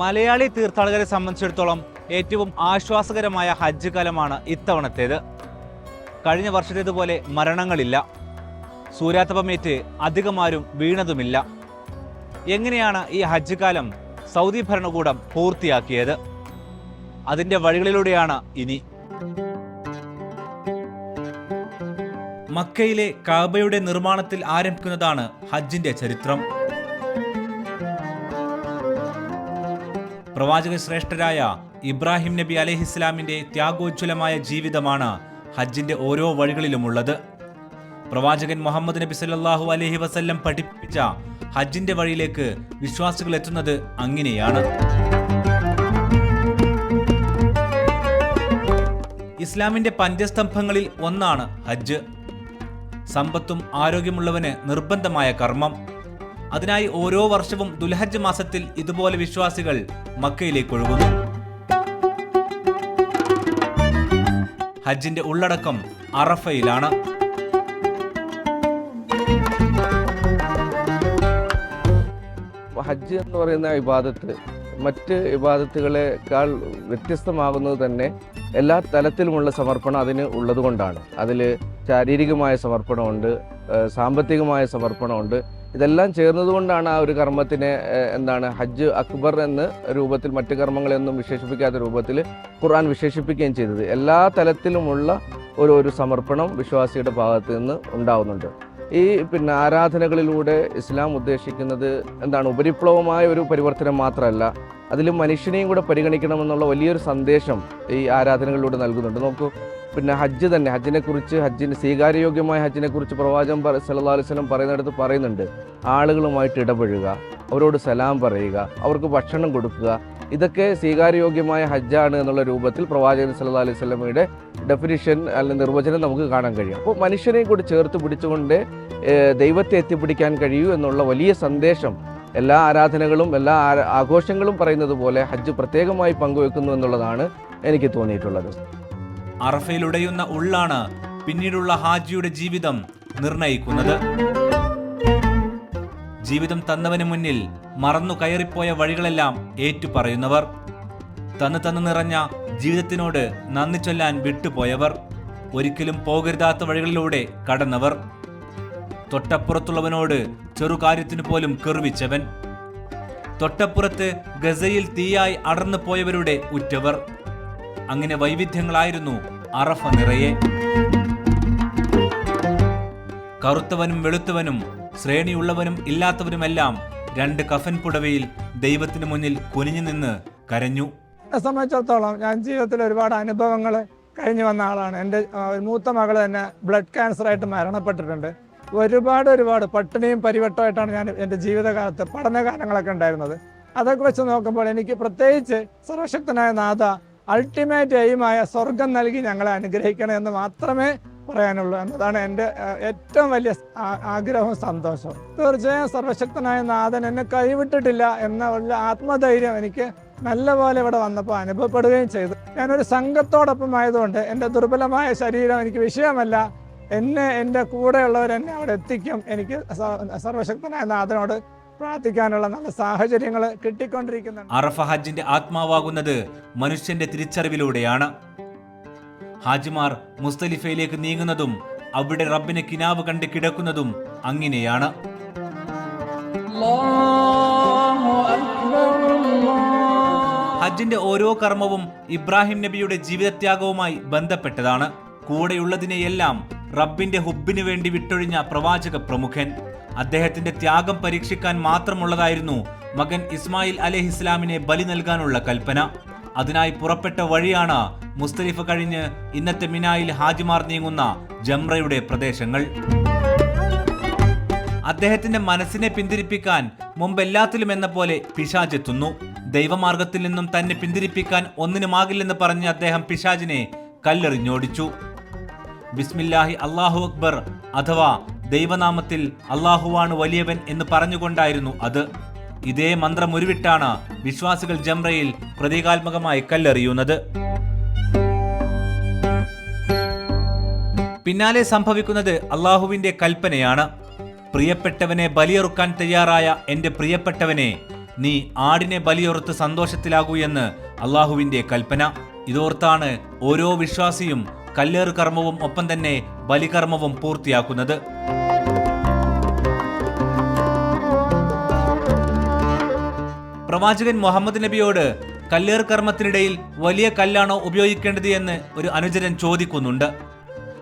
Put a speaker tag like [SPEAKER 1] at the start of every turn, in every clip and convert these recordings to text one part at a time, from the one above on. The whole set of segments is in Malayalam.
[SPEAKER 1] മലയാളി തീർത്ഥാടകരെ സംബന്ധിച്ചിടത്തോളം ഏറ്റവും ആശ്വാസകരമായ ഹജ്ജ് കാലമാണ് ഇത്തവണത്തേത്. കഴിഞ്ഞ വർഷത്തേതുപോലെ മരണങ്ങളില്ല. സൂര്യാതപമേറ്റ് അധികമാരും വീണതുമില്ല. എങ്ങനെയാണ് ഈ ഹജ്ജ് കാലം സൗദി ഭരണകൂടം പൂർത്തിയാക്കിയത്? അതിന്റെ വഴികളിലൂടെയാണ് ഇനി. മക്കയിലെ കാബയുടെ നിർമ്മാണത്തിൽ ആരംഭിക്കുന്നതാണ് ഹജ്ജിന്റെ ചരിത്രം. പ്രവാചക ശ്രേഷ്ഠരായ ഇബ്രാഹിം നബി അലഹിസ്ലാമിന്റെ ത്യാഗോജ്വലമായ ജീവിതമാണ് ഹജ്ജിന്റെ ഓരോ വഴികളിലുമുള്ളത്. പ്രവാചകൻ മുഹമ്മദ് നബി സല്ലാഹു അലഹി വസല്ലം പഠിപ്പിച്ച ഹജ്ജിന്റെ വഴിയിലേക്ക് വിശ്വാസികൾ എത്തുന്നത് അങ്ങനെയാണ്. ഇസ്ലാമിന്റെ പഞ്ചസ്തംഭങ്ങളിൽ ഒന്നാണ് ഹജ്ജ്. സമ്പത്തും ആരോഗ്യമുള്ളവന് നിർബന്ധമായ കർമ്മം. അതിനായി ഓരോ വർഷവും ദുൽഹജ്ജ് മാസത്തിൽ ഇതുപോലെ വിശ്വാസികൾ മക്കയിലേക്ക് ഒഴുകുന്നു. ഹജ്ജിന്റെ ഉള്ളടക്കം അറഫയിലാണ്.
[SPEAKER 2] ഹജ്ജ് എന്ന് പറയുന്ന വിവാദത്ത് മറ്റ് വിവാദത്തുകളെക്കാൾ വ്യത്യസ്തമാകുന്നത് തന്നെ എല്ലാ തലത്തിലുമുള്ള സമർപ്പണം അതിന് ഉള്ളതുകൊണ്ടാണ്. അതിൽ ശാരീരികമായ സമർപ്പണമുണ്ട് സാമ്പത്തികമായ സമർപ്പണമുണ്ട് ഇതെല്ലാം ചേർന്നതുകൊണ്ടാണ് ആ ഒരു കർമ്മത്തിനെ എന്താണ് ഹജ്ജ് അക്ബർ എന്ന രൂപത്തിൽ മറ്റ് കർമ്മങ്ങളെയൊന്നും വിശേഷിപ്പിക്കാത്ത രൂപത്തിൽ ഖുർആൻ വിശേഷിപ്പിക്കുകയും ചെയ്തത്. എല്ലാ തലത്തിലുമുള്ള ഒരു ഒരു സമർപ്പണം വിശ്വാസിയുടെ ഭാഗത്ത് നിന്ന് ഉണ്ടാവുന്നുണ്ട്. ഈ പിന്നെ ആരാധനകളിലൂടെ ഇസ്ലാം ഉദ്ദേശിക്കുന്നത് എന്താണ്? ഉപരിപ്ലവമായ ഒരു പരിവർത്തനം മാത്രമല്ല അതിൽ മനുഷ്യനെയും കൂടെ പരിഗണിക്കണമെന്നുള്ള വലിയൊരു സന്ദേശം ഈ ആരാധനകളിലൂടെ നൽകുന്നുണ്ട്. നോക്കൂ പിന്നെ ഹജ്ജ് തന്നെ ഹജ്ജിനെ കുറിച്ച് ഹജ്ജിന് സ്വീകാര്യയോഗ്യമായ ഹജ്ജിനെ കുറിച്ച് പ്രവാചകം സല്ലല്ലാഹു അലൈഹി വസല്ലം പറയുന്നിടത്ത് പറയുന്നുണ്ട് ആളുകളുമായിട്ട് ഇടപഴകുക അവരോട് സലാം പറയുക അവർക്ക് ഭക്ഷണം കൊടുക്കുക ഇതൊക്കെ സ്വീകാര്യയോഗ്യമായ ഹജ്ജാണ് എന്നുള്ള രൂപത്തിൽ പ്രവാചകൻ സല്ലല്ലാഹു അലൈഹി സ്വലമയുടെ ഡെഫിനിഷൻ അല്ലെങ്കിൽ നിർവചനം നമുക്ക് കാണാൻ കഴിയും. അപ്പോൾ മനുഷ്യനെയും കൂടി ചേർത്ത് പിടിച്ചുകൊണ്ട് ദൈവത്തെ എത്തിപ്പിടിക്കാൻ കഴിയൂ എന്നുള്ള വലിയ സന്ദേശം എല്ലാ ആരാധനകളും എല്ലാ ആഘോഷങ്ങളും പറയുന്നത് പോലെ ഹജ്ജ് പ്രത്യേകമായി പങ്കുവെക്കുന്നു എന്നുള്ളതാണ് എനിക്ക് തോന്നിയിട്ടുള്ളത്.
[SPEAKER 1] അറഫയിലുടയുന്ന ഉള്ളാണ് പിന്നീടുള്ള ഹാജിയുടെ ജീവിതം നിർണയിക്കുന്നത്. ജീവിതം തന്നവന് മുന്നിൽ മറന്നു കയറിപ്പോയ വഴികളെല്ലാം ഏറ്റുപറയുന്നവർ. തന്നു തന്നു നിറഞ്ഞ ജീവിതത്തിനോട് നന്ദി ചൊല്ലാൻ വിട്ടുപോയവർ. ഒരിക്കലും പോകരുതാത്ത വഴികളിലൂടെ കടന്നവർ. തൊട്ടപ്പുറത്തുള്ളവനോട് ചെറുകാര്യത്തിനു പോലും കെറുവിച്ചവൻ. തൊട്ടപ്പുറത്ത് ഗസയിൽ തീയായി അടർന്നു പോയവരുടെ ഉറ്റവർ. അങ്ങനെ വൈവിധ്യങ്ങളായിരുന്നു അറഫ നിറയെ. കറുത്തവനും വെളുത്തവനും ശ്രേണിയുള്ളവനും ഇല്ലാത്തവരുമെല്ലാം രണ്ട് കഫൻ പുടവയിൽ ദൈവത്തിനു മുന്നിൽ കുനിഞ്ഞു നിന്ന് കരഞ്ഞു.
[SPEAKER 3] സംബന്ധിച്ചിടത്തോളം ഞാൻ ജീവിതത്തിൽ ഒരുപാട് അനുഭവങ്ങൾ കഴിഞ്ഞു വന്ന ആളാണ്. എന്റെ മൂത്ത മകൾ തന്നെ ബ്ലഡ് ക്യാൻസറായിട്ട് മരണപ്പെട്ടിട്ടുണ്ട്. ഒരുപാട് ഒരുപാട് പട്ടിണിയും പരിവട്ടമായിട്ടാണ് ഞാൻ എന്റെ ജീവിതകാലത്ത് പഠനകാലങ്ങളൊക്കെ ഉണ്ടായിരുന്നത്. അതൊക്കെ വെച്ച് നോക്കുമ്പോൾ എനിക്ക് പ്രത്യേകിച്ച് സർവശക്തനായ നാഥ അൾട്ടിമേറ്റ് എയിമായ സ്വർഗം നൽകി ഞങ്ങളെ അനുഗ്രഹിക്കണം എന്ന് മാത്രമേ പറയാനുള്ളൂ എന്നതാണ് എന്റെ ഏറ്റവും വലിയ ആഗ്രഹവും സന്തോഷവും. തീർച്ചയായും സർവശക്തനായ നാഥൻ എന്നെ കൈവിട്ടിട്ടില്ല എന്ന ഉള്ള ആത്മധൈര്യം എനിക്ക് നല്ലപോലെ ഇവിടെ വന്നപ്പോൾ അനുഭവപ്പെടുകയും ചെയ്തു. ഞാനൊരു സംഘത്തോടൊപ്പം ആയതുകൊണ്ട് എന്റെ ദുർബലമായ ശരീരം എനിക്ക് വിഷയമല്ല. എന്നെ എന്റെ കൂടെയുള്ളവർ എന്നെ അവിടെ എത്തിക്കും. എനിക്ക് സർവശക്തനായ നാഥനോട് പ്രാർത്ഥിക്കാനുള്ള നല്ല സാഹചര്യങ്ങൾ കിട്ടിക്കൊണ്ടിരിക്കുന്നുണ്ട്.
[SPEAKER 1] അറഫ ഹജ്ജിന്റെ ആത്മാവാകുന്നത് മനുഷ്യന്റെ തിരിച്ചറിവിലൂടെയാണ്. ഹാജിമാർ മുസ്തലിഫയിലേക്ക് നീങ്ങുന്നതും അവിടെ റബ്ബിനെ കിനാവ് കണ്ട് കിടക്കുന്നതും അങ്ങനെയാണ്. ഹജ്ജിന്റെ ഓരോ കർമ്മവും ഇബ്രാഹിം നബിയുടെ ജീവിതത്യാഗവുമായി ബന്ധപ്പെട്ടതാണ്. കൂടെയുള്ളതിനെയെല്ലാം റബ്ബിന്റെ ഹുബിനു വേണ്ടി വിട്ടൊഴിഞ്ഞ പ്രവാചക പ്രമുഖൻ. അദ്ദേഹത്തിന്റെ ത്യാഗം പരീക്ഷിക്കാൻ മാത്രമുള്ളതായിരുന്നു മകൻ ഇസ്മായിൽ അലഹിസ്ലാമിനെ ബലി നൽകാനുള്ള കൽപ്പന. അതിനായി പുറപ്പെട്ട വഴിയാണ് മുസ്തലിഫ് കഴിഞ്ഞ് ഇന്നത്തെ മിനായിൽ ഹാജിമാർ നീങ്ങുന്ന ജംറയുടെ പ്രദേശങ്ങൾ. അദ്ദേഹത്തിന്റെ മനസ്സിനെ പിന്തിരിപ്പിക്കാൻ മുമ്പെല്ലാത്തിലും എന്ന പോലെ പിശാജെത്തുന്നു ദൈവമാർഗത്തിൽ നിന്നും തന്നെ പിന്തിരിപ്പിക്കാൻ ഒന്നിനുമാകില്ലെന്ന് പറഞ്ഞ് അദ്ദേഹം പിശാജിനെ കല്ലെറിഞ്ഞോടിച്ചു. ബിസ്മില്ലാഹി അള്ളാഹു അക്ബർ അഥവാ ദൈവനാമത്തിൽ അള്ളാഹുവാണ് വലിയവൻ എന്ന് പറഞ്ഞുകൊണ്ടായിരുന്നു അത്. ഇതേ മന്ത്രം ഉരുവിട്ടാണ് വിശ്വാസികൾ ജംറയിൽ പ്രതീകാത്മകമായി കല്ലെറിയുന്നത്. പിന്നാലെ സംഭവിക്കുന്നത് അള്ളാഹുവിന്റെ കൽപ്പനയാണ്. പ്രിയപ്പെട്ടവനെ ബലിയെറുക്കാൻ തയ്യാറായ എന്റെ പ്രിയപ്പെട്ടവനെ നീ ആടിനെ ബലിയൊറുത്ത് സന്തോഷത്തിലാകൂ എന്ന് അള്ളാഹുവിന്റെ കൽപ്പന. ഇതോർത്താണ് ഓരോ വിശ്വാസിയും കല്ലേറ് കർമ്മവും ഒപ്പം തന്നെ ബലികർമ്മവും പൂർത്തിയാക്കുന്നത്. പ്രവാചകൻ മുഹമ്മദ് നബിയോട് കല്ലേർ കർമ്മത്തിനിടയിൽ വലിയ കല്ലാണോ ഉപയോഗിക്കേണ്ടത് എന്ന് ഒരു അനുചരൻ ചോദിക്കുന്നുണ്ട്.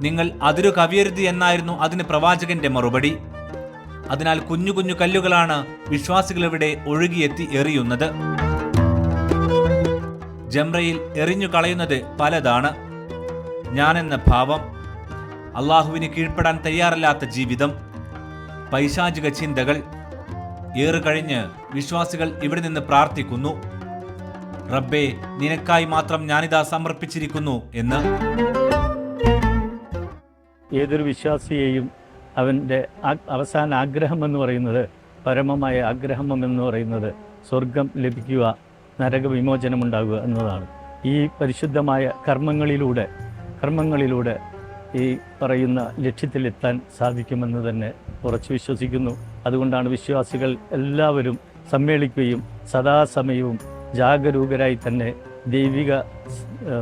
[SPEAKER 1] നിങ്ങൾ അതിരു കവിയരുത് എന്നായിരുന്നു അതിന് പ്രവാചകന്റെ മറുപടി. അതിനാൽ കുഞ്ഞു കുഞ്ഞു കല്ലുകളാണ് വിശ്വാസികളിവിടെ ഒഴുകിയെത്തി എറിയുന്നത്. ജംറയിൽ എറിഞ്ഞു കളയുന്നത് പലതാണ്. ഞാനെന്ന ഭാവം അള്ളാഹുവിന് കീഴ്പ്പെടാൻ തയ്യാറല്ലാത്ത ജീവിതം പൈശാചിക ചിന്തകൾ ഏറുകഴിഞ്ഞ് വിശ്വാസികൾ ഇവിടെ നിന്ന് പ്രാർത്ഥിക്കുന്നു. റബ്ബേ നിനക്കായി മാത്രം ഞാനിതാ സമർപ്പിച്ചിരിക്കുന്നു എന്ന്.
[SPEAKER 4] ഏതൊരു വിശ്വാസിയെയും അവന്റെ അവസാന ആഗ്രഹം എന്ന് പറയുന്നത് പരമമായ ആഗ്രഹം എന്ന് പറയുന്നത് സ്വർഗം ലഭിക്കുക നരകവിമോചനമുണ്ടാകുക എന്നതാണ്. ഈ പരിശുദ്ധമായ കർമ്മങ്ങളിലൂടെ കർമ്മങ്ങളിലൂടെ ഈ പറയുന്ന ലക്ഷ്യത്തിലെത്താൻ സാധിക്കുമെന്ന് തന്നെ ഉറച്ചു വിശ്വസിക്കുന്നു. അതുകൊണ്ടാണ് വിശ്വാസികൾ എല്ലാവരും സമ്മേളിക്കുകയും സദാസമയവും ജാഗരൂകരായി തന്നെ ദൈവിക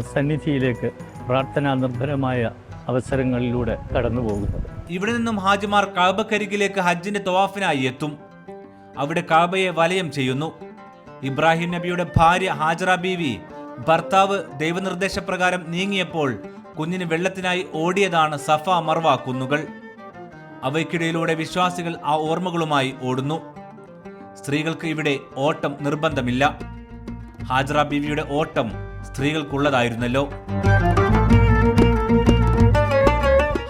[SPEAKER 4] സന്നിധിയിലേക്ക് പ്രാർത്ഥനാ നിർഭരമായ അവസരങ്ങളിലൂടെ കടന്നു പോകുന്നത്.
[SPEAKER 1] ഇവിടെ നിന്നും ഹാജിമാർ കാബക്കരികിലേക്ക് ഹജ്ജിന്റെ തവാഫിനായി എത്തും. അവിടെ കാബയെ വലയം ചെയ്യുന്നു. ഇബ്രാഹിം നബിയുടെ ഭാര്യ ഹാജറ ബീവി ഭർത്താവ് ദൈവനിർദ്ദേശപ്രകാരം നീങ്ങിയപ്പോൾ കുഞ്ഞിന് വെള്ളത്തിനായി ഓടിയതാണ് സഫ മർവ കുന്നുകൾ. അവയ്ക്കിടയിലൂടെ വിശ്വാസികൾ ആ ഓർമ്മകളുമായി ഓടുന്നു. സ്ത്രീകൾക്ക് ഇവിടെ ഓട്ടം നിർബന്ധമില്ല. ഹാജറ ബീവിയുടെ ഓട്ടം സ്ത്രീകൾക്കുള്ളതായിരുന്നല്ലോ.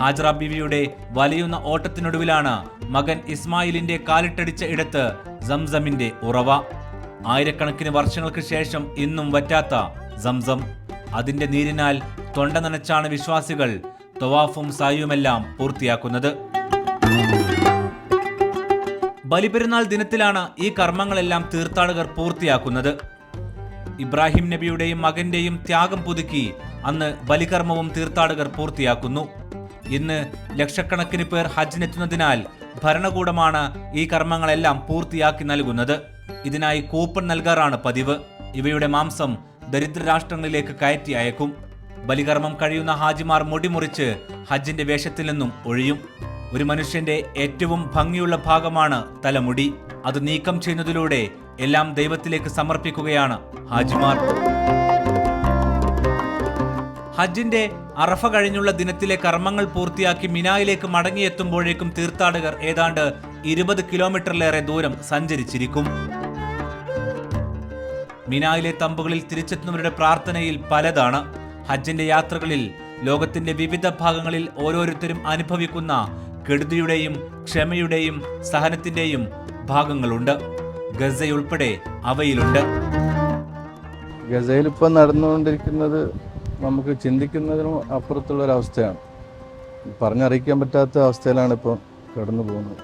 [SPEAKER 1] ഹാജറ ബീവിയുടെ വലയുന്ന ഓട്ടത്തിനൊടുവിലാണ് മകൻ ഇസ്മായിലിന്റെ കാലിട്ടടിച്ച ഇടത്ത് സംസമിന്റെ ഉറവ. ആയിരക്കണക്കിന് വർഷങ്ങൾക്ക് ശേഷം ഇന്നും വറ്റാത്ത സംസം. അതിന്റെ നീരിനാൽ തൊണ്ട നനച്ചാണ് വിശ്വാസികൾ തൊവാഫും സായുമെല്ലാം പൂർത്തിയാക്കുന്നത്. ബലിപെരുന്നാൾ ദിനത്തിലാണ് ഈ കർമ്മങ്ങളെല്ലാം തീർത്ഥാടകർ പൂർത്തിയാക്കുന്നത്. ഇബ്രാഹിം നബിയുടെയും മകന്റെയും ത്യാഗം പുതുക്കി അന്ന് ബലികർമ്മവും തീർത്ഥാടകർ പൂർത്തിയാക്കുന്നു. ഇന്ന് ലക്ഷക്കണക്കിന് പേർ ഹജ്ജിനെത്തുന്നതിനാൽ ഭരണകൂടമാണ് ഈ കർമ്മങ്ങളെല്ലാം പൂർത്തിയാക്കി നൽകുന്നത്. ഇതിനായി കൂപ്പൺ നൽകാറാണ് പതിവ്. ഇവയുടെ മാംസം ദരിദ്ര രാഷ്ട്രങ്ങളിലേക്ക് കയറ്റി അയക്കും. ബലികർമ്മം കഴിയുന്ന ഹാജിമാർ മുടിമുറിച്ച് ഹജ്ജിന്റെ വേഷത്തിൽ നിന്നും ഒഴിയും. ഒരു മനുഷ്യന്റെ ഏറ്റവും ഭംഗിയുള്ള ഭാഗമാണ് തലമുടി. അത് നീക്കം ചെയ്യുന്നതിലൂടെ എല്ലാം ദൈവത്തിലേക്ക് സമർപ്പിക്കുകയാണ് ഹാജിമാർ. ഹജ്ജിന്റെ അറഫ കഴിഞ്ഞുള്ള ദിനത്തിലെ കർമ്മങ്ങൾ പൂർത്തിയാക്കി മിനായിലേക്ക് മടങ്ങിയെത്തുമ്പോഴേക്കും തീർത്ഥാടകർ ഏതാണ്ട് ഇരുപത് കിലോമീറ്ററിലേറെ ദൂരം സഞ്ചരിച്ചിരിക്കും. മിനായിലെ തമ്പുകളിൽ തിരിച്ചെത്തുന്നവരുടെ പ്രാർത്ഥനയിൽ പലതാണ്. ഹജ്ജിന്റെ യാത്രകളിൽ ലോകത്തിന്റെ വിവിധ ഭാഗങ്ങളിൽ ഓരോരുത്തരും അനുഭവിക്കുന്ന കെടുതിയുടെയും ക്ഷമയുടെയും സഹനത്തിന്റെയും ഭാഗങ്ങളുണ്ട്. ഗസയുൾപ്പെടെ അവയിലുണ്ട്.
[SPEAKER 2] ഗസയിൽ ഇപ്പം നടന്നുകൊണ്ടിരിക്കുന്നത് നമുക്ക് ചിന്തിക്കുന്നതിനും അപ്പുറത്തുള്ള ഒരു അവസ്ഥയാണ് പറഞ്ഞറിയിക്കാൻ പറ്റാത്ത അവസ്ഥയിലാണ് ഇപ്പോൾ കടന്നു പോകുന്നത്.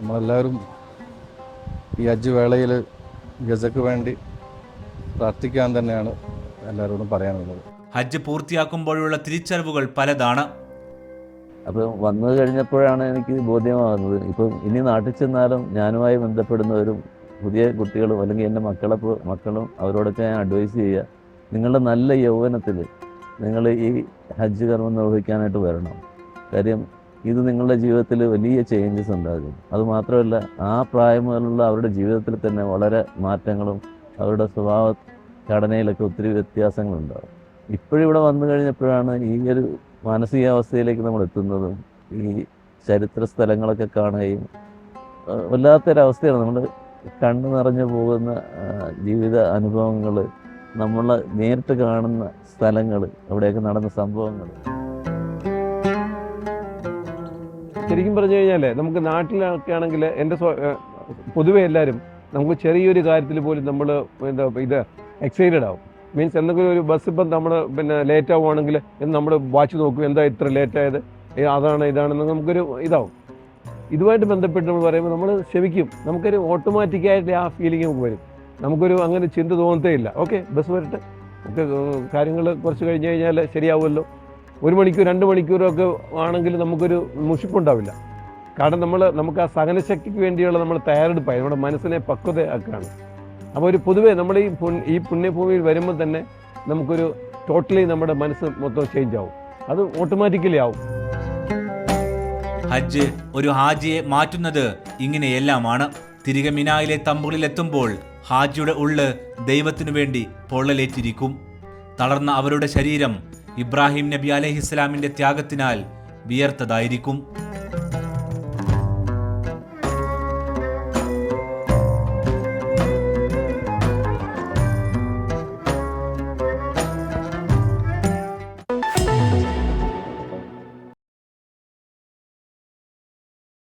[SPEAKER 2] നമ്മളെല്ലാവരും ഈ ഹജ്ജ് വേളയിൽ ഗസക്ക് വേണ്ടി പ്രാർത്ഥിക്കാൻ തന്നെയാണ് എല്ലാവരോടും പറയാനുള്ളത്.
[SPEAKER 1] ഹജ്ജ് പൂർത്തിയാക്കുമ്പോഴുള്ള തിരിച്ചറിവുകൾ പലതാണ്.
[SPEAKER 5] അപ്പോൾ വന്നു കഴിഞ്ഞപ്പോഴാണ് എനിക്ക് ബോധ്യമാകുന്നത്. ഇപ്പം ഇനി നാട്ടിൽ ചെന്നാലും ഞാനുമായി ബന്ധപ്പെടുന്നവരും പുതിയ കുട്ടികളും അല്ലെങ്കിൽ എന്റെ മക്കളെ മക്കളും അവരോടൊക്കെ ഞാൻ അഡ്വൈസ് ചെയ്യുക. നിങ്ങളുടെ നല്ല യൗവനത്തിൽ നിങ്ങൾ ഈ ഹജ്ജ് കർമ്മം നിർവഹിക്കാനായിട്ട് വരണം. കാര്യം ഇത് നിങ്ങളുടെ ജീവിതത്തിൽ വലിയ ചേഞ്ചസ് ഉണ്ടാകും. അതുമാത്രമല്ല ആ പ്രായം മുതലുള്ള അവരുടെ ജീവിതത്തിൽ തന്നെ വളരെ മാറ്റങ്ങളും അവരുടെ സ്വഭാവ ഘടനയിലൊക്കെ ഒത്തിരി വ്യത്യാസങ്ങളുണ്ടാകും. ഇപ്പോഴിവിടെ വന്നു കഴിഞ്ഞപ്പോഴാണ് ഈ ഒരു മാനസികാവസ്ഥയിലേക്ക് നമ്മൾ എത്തുന്നതും ഈ ചരിത്ര സ്ഥലങ്ങളൊക്കെ കാണുകയും വല്ലാത്തൊരവസ്ഥയാണ്. നമ്മൾ കണ്ണു നിറഞ്ഞു പോകുന്ന ജീവിത അനുഭവങ്ങൾ നമ്മൾ നേരിട്ട് കാണുന്ന സ്ഥലങ്ങൾ അവിടെയൊക്കെ നടന്ന സംഭവങ്ങൾ.
[SPEAKER 6] ശരിക്കും പറഞ്ഞു കഴിഞ്ഞാൽ നമുക്ക് നാട്ടിലൊക്കെ ആണെങ്കിൽ എന്റെ പൊതുവെ എല്ലാവരും നമുക്ക് ചെറിയൊരു കാര്യത്തിൽ പോലും നമ്മൾ എന്താ ഇത് എക്സൈറ്റഡ് ആവും. മീൻസ് എന്തെങ്കിലും ഒരു ബസ് ഇപ്പം നമ്മൾ പിന്നെ ലേറ്റ് ആവുകയാണെങ്കിൽ നമ്മൾ വാച്ച് നോക്കും എന്താ ഇത്ര ലേറ്റ് ആയത്? അതാണ് ഇതാണെന്ന് നമുക്കൊരു ഇതാവും. ഇതുമായിട്ട് ബന്ധപ്പെട്ട് നമ്മൾ പറയുമ്പോൾ നമ്മൾ ക്ഷമിക്കും. നമുക്കൊരു ഓട്ടോമാറ്റിക്കായിട്ട് ആ ഫീലിംഗ് നമുക്ക് വരും. നമുക്കൊരു അങ്ങനെ ചിന്ത തോന്നത്തേ ഇല്ല. ഓക്കെ ബസ് വരട്ടെ. ഒക്കെ കാര്യങ്ങൾ കുറച്ച് കഴിഞ്ഞ് കഴിഞ്ഞാൽ ശരിയാവുമല്ലോ. ഒരു മണിക്കൂർ രണ്ട് മണിക്കൂറൊക്കെ ആണെങ്കിൽ നമുക്കൊരു മുഷിപ്പുണ്ടാവില്ല. കാരണം നമ്മൾ നമുക്ക് ആ സഹനശക്തിക്ക് വേണ്ടിയുള്ള നമ്മൾ തയ്യാറെടുപ്പായി. നമ്മുടെ മനസ്സിനെ പക്വതയാക്കുകയാണ് അപ്പോൾ ഒരു പൊതുവേ നമ്മൾ ഈ ഈ പുണ്യഭൂമിയിൽ വരുമ്പോൾ തന്നെ നമുക്കൊരു ടോട്ടലി നമ്മുടെ മനസ്സ് മൊത്തം ചേഞ്ച് ആവും. അത് ഓട്ടോമാറ്റിക്കലി ആവും.
[SPEAKER 1] ഹജ്ജ് ഒരു ഹാജിയെ മാറ്റുന്നത് ഇങ്ങനെയെല്ലാമാണ്. തിരികെ മിനായിലെ തമ്പുകളിൽ എത്തുമ്പോൾ ഹാജിയുടെ ഉള്ള് ദൈവത്തിനു വേണ്ടി പൊള്ളലേറ്റിരിക്കും. തളർന്ന അവരുടെ ശരീരം ഇബ്രാഹിം നബി അലഹിസ്ലാമിന്റെ ത്യാഗത്തിനാൽ വിയർത്തതായിരിക്കും.